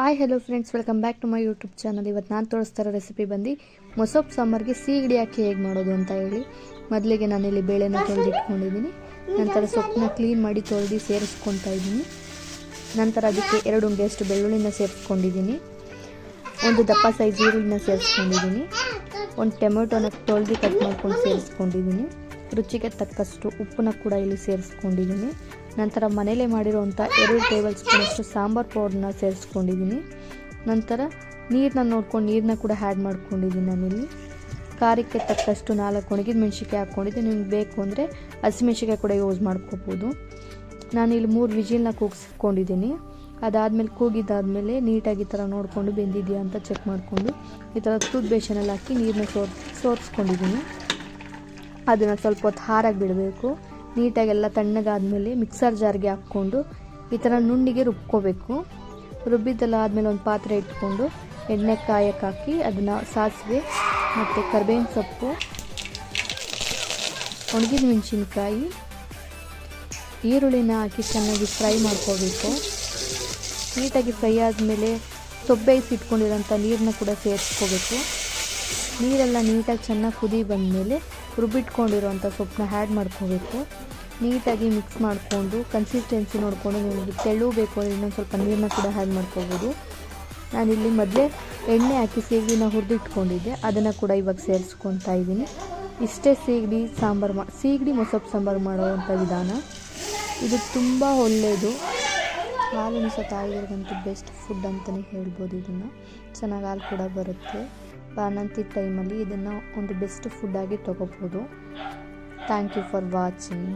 Hi hello friends welcome back to my YouTube channel ಇವತ್ತು ನಾನು ತೋರಿಸ್ತಾರೋ recipe ಬಂದು ಮೊಸೊಪ್ಪು ಸಾಂಬಾರಿಗೆ ಸೀಗಡಿ ಹಾಕಿ ಹೇಗೆ ಮಾಡೋದು ಅಂತ ಹೇಳಿ. ಮೊದಲಿಗೆ ನಾನಿಲ್ಲಿ ಬೇಳೆನ ತೊಳೆದು ಇಟ್ಕೊಂಡಿದ್ದೀನಿ ನಂತರ ಸೊಪ್ಪನ್ನ ಕ್ಲೀನ್ ಮಾಡಿ ತೊಳೆದು ಸೇರಿಸ್ಕೊತಾ ಇದ್ದೀನಿ. ನಂತರ ಅದಕ್ಕೆ ಎರಡು ಉಂಡೆಯಷ್ಟು ಬೆಳ್ಳುಳ್ಳಿನ ಸೇರಿಸ್ಕೊಂಡಿದ್ದೀನಿ. ಒಂದು ದಪ್ಪ ಸೈಜ್ ಈರುಳ್ಳಿನ ಸೇರಿಸ್ಕೊಂಡಿದ್ದೀನಿ. ಒಂದು ಟೊಮೆಟೊನ ತೊಳೆದು ಕಟ್ ಮಾಡ್ಕೊಂಡು ಸೇರಿಸ್ಕೊಂಡಿದ್ದೀನಿ. ರುಚಿಗೆ ತಕ್ಕಷ್ಟು ಉಪ್ಪನ್ನ ಕೂಡ ಇಲ್ಲಿ ಸೇರಿಸ್ಕೊಂಡಿದ್ದೀನಿ. ನಂತರ ಮನೇಲೇ ಮಾಡಿರುವಂಥ ಎರಡು ಟೇಬಲ್ ಸ್ಪೂನಷ್ಟು ಸಾಂಬಾರು ಪೌಡ್ರನ್ನ ಸೇರಿಸ್ಕೊಂಡಿದ್ದೀನಿ. ನಂತರ ನೀರನ್ನ ನೋಡ್ಕೊಂಡು ನೀರನ್ನ ಕೂಡ ಆ್ಯಡ್ ಮಾಡ್ಕೊಂಡಿದ್ದೀನಿ ನಾನಿಲ್ಲಿ. ಖಾರಕ್ಕೆ ತಕ್ಕಷ್ಟು ನಾಲ್ಕು ಒಣಗಿದ ಮೆಣಸಿಕಾಯಿ ಹಾಕ್ಕೊಂಡಿದ್ದೀನಿ. ನಿಮ್ಗೆ ಬೇಕು ಅಂದರೆ ಹಸಿಮೆಣ್ಸಿಕಾಯಿ ಕೂಡ ಯೂಸ್ ಮಾಡ್ಕೋಬೋದು. ನಾನಿಲ್ಲಿ ಮೂರು ವಿಜಿಲ್ನ ಕೂಗಿಸ್ಕೊಂಡಿದ್ದೀನಿ. ಅದಾದಮೇಲೆ ಕೂಗಿದ್ದಾದಮೇಲೆ ನೀಟಾಗಿ ಈ ಥರ ನೋಡಿಕೊಂಡು ಬೆಂದಿದೆಯಾ ಅಂತ ಚೆಕ್ ಮಾಡಿಕೊಂಡು ಈ ಥರ ತೂತ್ ಬೇಷನಲ್ಲಿ ಹಾಕಿ ನೀರನ್ನ ಸೋರ್, ಸೋರಿಸ್ಕೊಂಡಿದ್ದೀನಿ. ಅದನ್ನು ಸ್ವಲ್ಪ ಹೊತ್ತು ಹಾರಾಗಿ ಬಿಡಬೇಕು. ನೀಟಾಗೆಲ್ಲ ತಣ್ಣಗಾದಮೇಲೆ ಮಿಕ್ಸರ್ ಜಾರ್ಗೆ ಹಾಕ್ಕೊಂಡು ಈ ಥರ ನುಣ್ಣಿಗೆ ರುಬ್ಕೋಬೇಕು. ರುಬ್ಬಿದ್ದೆಲ್ಲ ಆದಮೇಲೆ ಒಂದು ಪಾತ್ರೆ ಇಟ್ಕೊಂಡು ಎಣ್ಣೆ ಕಾಯಕ್ಕೆ ಹಾಕಿ ಅದನ್ನು ಸಾಸಿವೆ ಮತ್ತು ಕರ್ಬೇವಿನ ಸೊಪ್ಪು, ಒಣಗಿದ ಮೆಣಸಿನ್ಕಾಯಿ, ಈರುಳ್ಳಿನ ಹಾಕಿ ಚೆನ್ನಾಗಿ ಫ್ರೈ ಮಾಡ್ಕೋಬೇಕು. ನೀಟಾಗಿ ಫ್ರೈ ಆದಮೇಲೆ ಸೊಬ್ಬೈಸಿ ಇಟ್ಕೊಂಡಿರೋಂಥ ನೀರನ್ನ ಕೂಡ ಸೇರಿಸ್ಕೋಬೇಕು. ನೀರೆಲ್ಲ ನೀಟಾಗಿ ಚೆನ್ನಾಗಿ ಕುದಿ ಬಂದಮೇಲೆ ರುಬ್ಬಿಟ್ಕೊಂಡಿರೋಂಥ ಸೊಪ್ಪನ್ನ ಆ್ಯಡ್ ಮಾಡ್ಕೋಬೇಕು. ನೀಟಾಗಿ ಮಿಕ್ಸ್ ಮಾಡಿಕೊಂಡು ಕನ್ಸಿಸ್ಟೆನ್ಸಿ ನೋಡಿಕೊಂಡು ನಿಮಗೆ ತೆಳು ಬೇಕು ಅಂದರೆ ಇನ್ನೊಂದು ಸ್ವಲ್ಪ ನೀರನ್ನ ಕೂಡ ಆ್ಯಡ್ ಮಾಡ್ಕೋಬೋದು. ನಾನಿಲ್ಲಿ ಮೊದಲೇ ಎಣ್ಣೆ ಹಾಕಿ ಸೀಗಡಿನ ಹುರಿದಿಟ್ಕೊಂಡಿದ್ದೆ ಅದನ್ನು ಕೂಡ ಇವಾಗ ಸೇರಿಸ್ಕೊತಾ ಇದ್ದೀನಿ. ಇಷ್ಟೇ ಸೀಗಡಿ ಸಾಂಬಾರು ಮಾ, ಸೀಗಡಿ ಮೊಸಪ್ಪು ಸಾಂಬಾರು ಮಾಡುವಂಥ ವಿಧಾನ. ಇದು ತುಂಬ ಒಳ್ಳೆಯದು ಹಾಲುಣಿಸ ತಾಯಿಗಳಿಗಂತೂ ಬೆಸ್ಟ್ ಫುಡ್ ಅಂತಲೇ ಹೇಳ್ಬೋದು ಇದನ್ನು. ಚೆನ್ನಾಗಿ ಹಾಲು ಕೂಡ ಬರುತ್ತೆ. ಬಾಣಂತಿ ಟೈಮಲ್ಲಿ ಇದನ್ನು ಒಂದು ಬೆಸ್ಟ್ ಫುಡ್ಡಾಗಿ ತೊಗೋಬೋದು. Thank you for watching